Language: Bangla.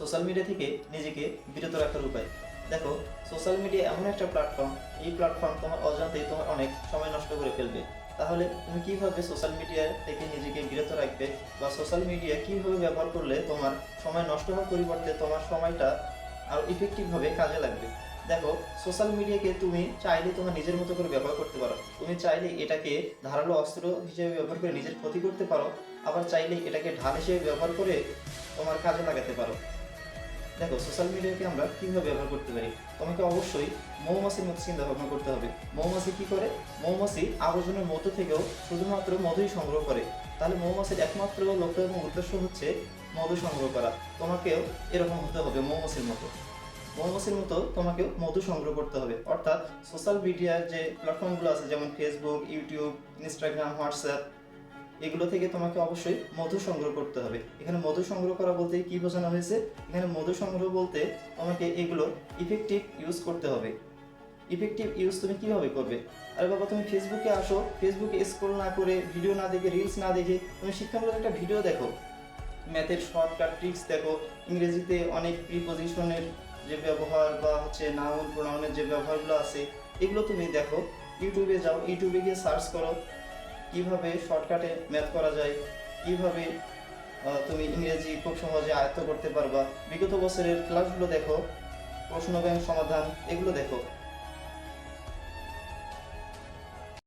সোশ্যাল মিডিয়া থেকে নিজেকে বিরত রাখার উপায়। দেখো, সোশ্যাল মিডিয়া এমন একটা প্ল্যাটফর্ম, এই প্ল্যাটফর্ম তোমার অজান্তেই তোমার অনেক সময় নষ্ট করে ফেলবে। তাহলে তুমি কীভাবে সোশ্যাল মিডিয়া থেকে নিজেকে বিরত রাখবে বা সোশ্যাল মিডিয়া কীভাবে ব্যবহার করলে তোমার সময় নষ্ট হওয়ার পরিবর্তে তোমার সময়টা আরও ইফেক্টিভভাবে কাজে লাগবে? দেখো, সোশ্যাল মিডিয়াকে তুমি চাইলে তোমার নিজের মতো করে ব্যবহার করতে পারো। তুমি চাইলে এটাকে ধারালো অস্ত্র হিসেবে ব্যবহার করে নিজের ক্ষতি করতে পারো, আবার চাইলে এটাকে ঢাল হিসেবে ব্যবহার করে তোমার কাজে লাগাতে পারো। দেখো সোশ্যাল মিডিয়াকে আমরা কীভাবে ব্যবহার করতে পারি? তোমাকে অবশ্যই মৌমাছির মতো চিন্তা ভাবনা করতে হবে। মৌমাছি কি করে? মৌমাছি আবর্জনের মতো থেকেও শুধুমাত্র মধুই সংগ্রহ করে। তাহলে মৌমাছির একমাত্র লক্ষ্য এবং উদ্দেশ্য হচ্ছে মধু সংগ্রহ করা। তোমাকেও এরকম হতে হবে মৌমাছির মতো। মৌমাছির মতো তোমাকেও মধু সংগ্রহ করতে হবে। অর্থাৎ সোশ্যাল মিডিয়ার যে প্ল্যাটফর্মগুলো আছে, যেমন ফেসবুক ইউটিউব ইনস্টাগ্রাম হোয়াটসঅ্যাপ এগুলো থেকে তোমাকে অবশ্যই মধু সংগ্রহ করতে হবে। এখানে মধু সংগ্রহ করা বলতে কি বোঝানো হয়েছে? এখানে মধু সংগ্রহ বলতে তোমাকে এগুলো ইফেক্টিভ ইউজ করতে হবে। ইফেক্টিভ ইউজ তুমি কীভাবে করবে? আরে বাবা, তুমি ফেসবুকে আসো ফেসবুকে স্ক্রল না করে ভিডিও না দেখে রিলস না দেখে, তুমি শিক্ষামূলক একটা ভিডিও দেখো। ম্যাথের শর্টকাট ট্রিক্স দেখো, ইংরেজিতে অনেক প্রিপোজিশনের যে ব্যবহার বা হচ্ছে নাউন প্রোনাউনের যে ব্যবহারগুলো আছে, এগুলো তুমি দেখো। ইউটিউবে যাও ইউটিউবে গিয়ে সার্চ করো, কীভাবে শর্টকাটে ম্যাথ করা যায়, কীভাবে তুমি ইংরেজি খুব সহজে আয়ত্ত করতে পারবা। বিগত বছরের ক্লাসগুলো দেখো, প্রশ্ন ব্যাংক সমাধান, এগুলো দেখো।